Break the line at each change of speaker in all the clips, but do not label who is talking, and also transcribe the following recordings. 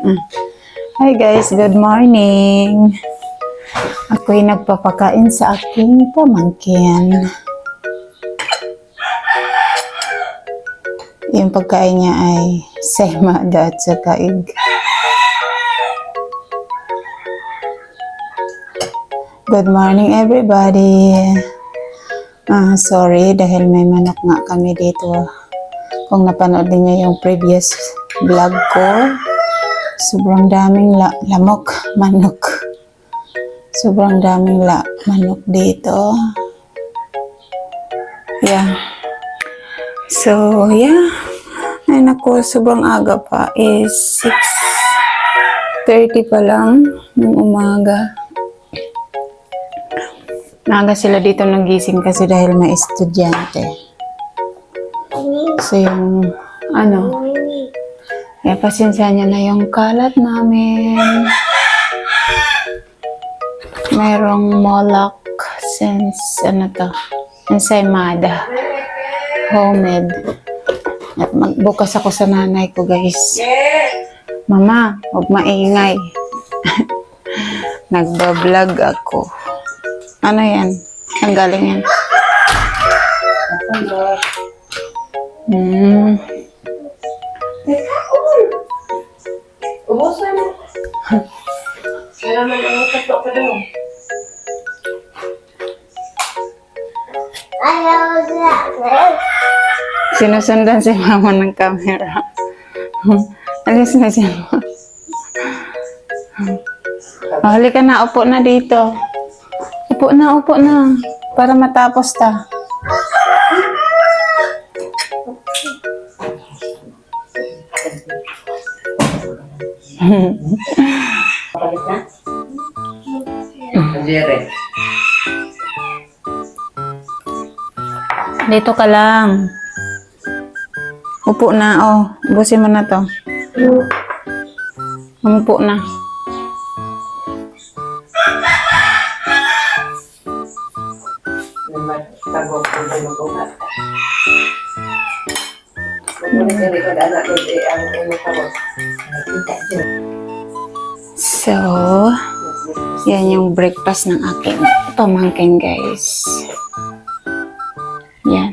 Hi guys, good morning. Ako'y nagpapakain sa aking pamangkin. Yung pagkain niya ay semada at saka ig. Good morning everybody. Ah, sorry dahil may manok nga kami dito. Kung napanood niyo yung previous vlog ko, sobrang daming la- lamok, manok. Sobrang daming la manok dito. Yeah. So, yeah. Ay naku, sobrang aga pa. Is 6.30 pa lang ng umaga. Maaga sila dito nagising kasi dahil may estudyante. So yung ano, kaya pasensya na yung kalat namin. Mayroong molak since ano to, ensaymada. Homemade. At magbukas ako sa nanay ko guys. Mama, huwag maingay. Nagbablog ako. Ano yan? Ang galing yan. Hmm.
Ubus na mo. Kaya naman ang tato ka daw.
Sinusundan si mama ng camera. Alis na siya. Oh, halika na, upo na dito. Upo na, upo na. Para matapos ta.
Jerry.
Dito ka lang. Upo na, oh. Busin mo na to. Umupo na.
Naman, tago ko sa mga Muna ka rin kada anak ko di ang ulo ka mo. Nakita dyan.
So, yan yung breakfast ng aking pamangkin, guys. Yan.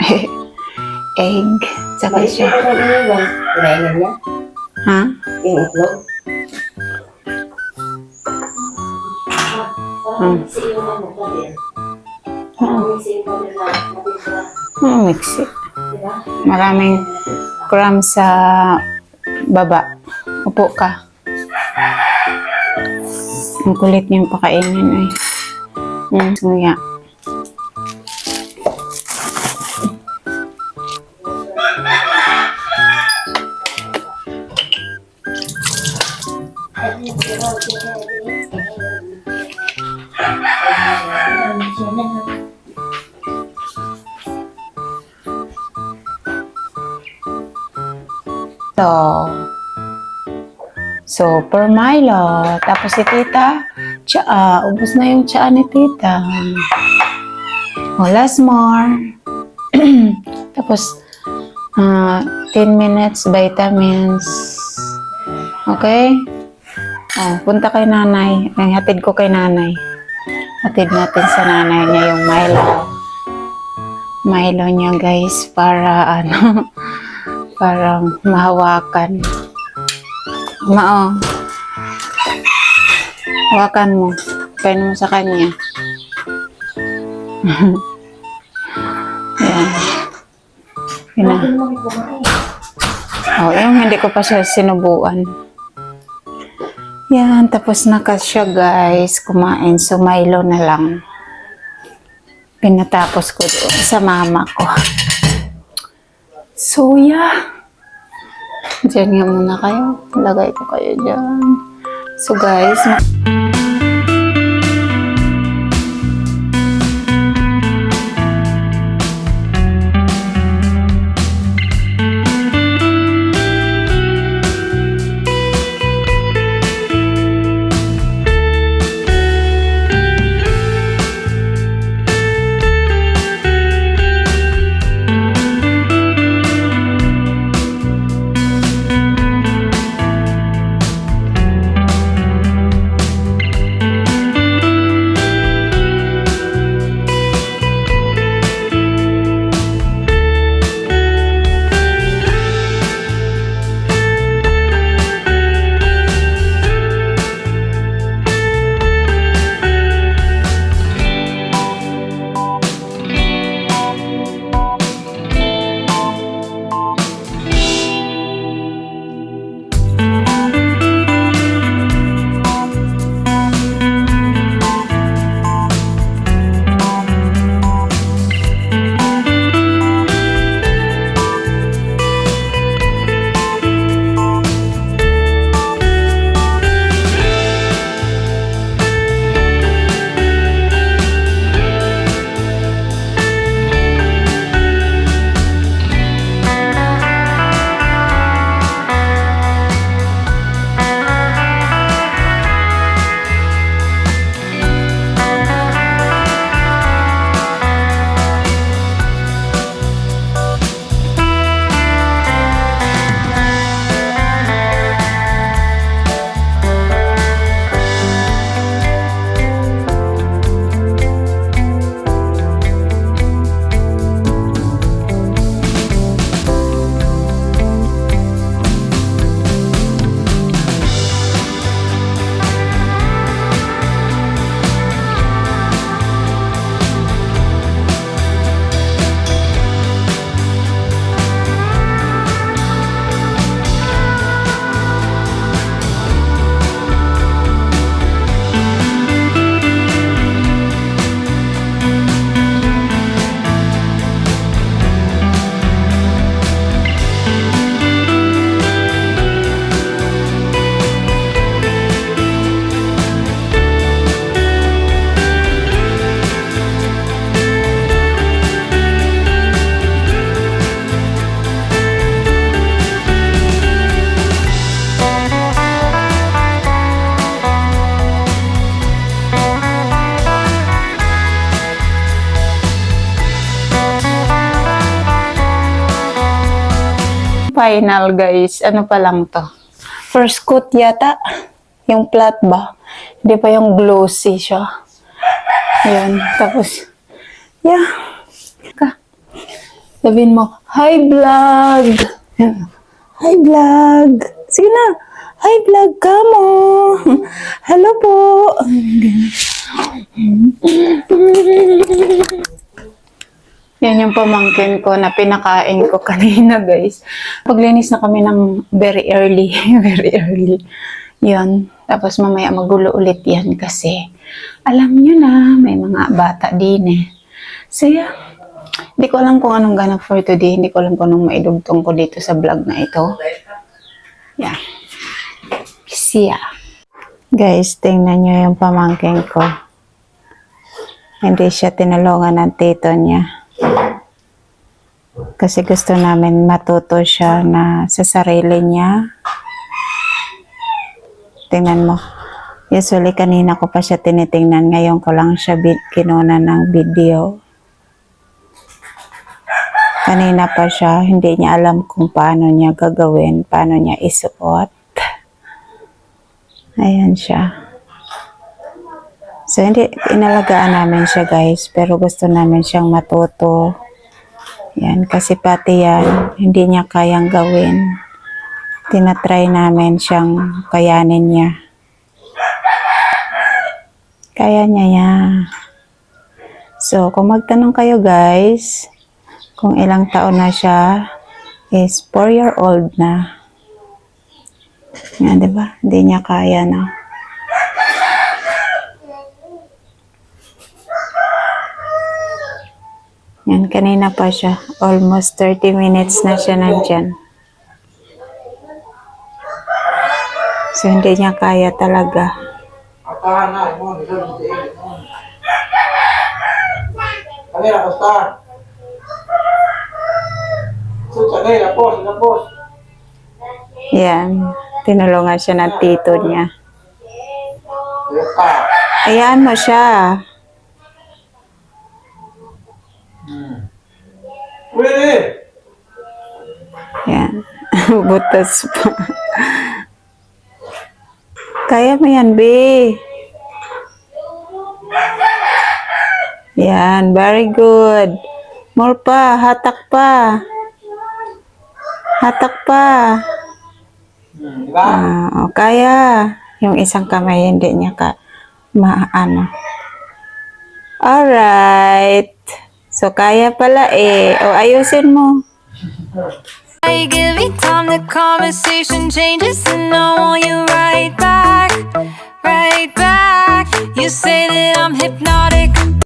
Egg. Tsaka siya.
ko iniwan. Kinainin niya.
Ha?
Yung utlog.
Hmm. Hmm, mix it. Maraming crumbs sa baba. Upo ka. Ang kulit niyang pakainin ay. Hmm, nguya. So, Super Milo. Tapos si tita, tsaa. Ubus na yung tsaa ni tita. O, last more. Tapos, ah, 10 minutes vitamins. Okay? Oh, punta kay nanay. Ay, hatid ko kay nanay. Hatid natin sa nanay niya yung Milo. Milo niya guys para ano parang mahawakan. Mao. Hawakan mo. Kain mo sa kanya. Yan. Yun. Oh, yung hindi ko pa siya sinubuan. Yan, tapos na ka guys, kumain. So, Milo na lang. Pinatapos ko doon sa mama ko. So, yeah. Diyan nga muna kayo. Lagay ko kayo dyan. So, guys, final guys. Ano pa lang to? First coat yata. Yung flat ba? Hindi pa yung glossy siya. Yan. Tapos, yeah. Sabihin mo, hi vlog. Hi vlog. Sige na. Hi vlog ka mo. Hello po. Yan yung pamangkin ko na pinakain ko kanina, guys. Paglinis na kami ng very early. very early. Yan. Tapos mamaya magulo ulit yan kasi alam nyo na, may mga bata din eh. So yeah, hindi ko alam kung anong ganap for today. Hindi ko alam kung anong maidugtong ko dito sa vlog na ito. Yeah. See ya. Guys, tingnan nyo yung pamangkin ko. Hindi siya tinulungan ng tito niya. Kasi gusto namin matuto siya na sa sarili niya. Tingnan mo. Usually kanina ko pa siya tinitingnan. Ngayon ko lang siya kinuna ng video. Kanina pa siya, hindi niya alam kung paano niya gagawin, paano niya isuot. Ayan siya. So, hindi, inalagaan namin siya guys, pero gusto namin siyang matuto. Yan, kasi pati yan, hindi niya kayang gawin. Tinatry namin siyang kayanin niya. Kaya niya yan. So, kung magtanong kayo guys, kung ilang taon na siya, is 4 year old na. Yan, di ba? Hindi niya kaya na. Yan, kanina pa siya. Almost 30 minutes na siya nandyan. So, hindi niya kaya talaga.
Kanina, basta. Susa na, lapos, lapos.
Yan. Tinulungan siya ng tito niya. Ayan mo siya. Yan. Butas pa. Kaya mo yan, B. Yan. Very good. More pa. Hatak pa. Hatak pa.
Hmm?
Ah, o kaya. Yung isang kamay hindi niya ka maano. Alright. So, kaya pala eh. O, ayusin mo.
You give me time, the conversation changes, and I want you right back, right back. You say that I'm hypnotic.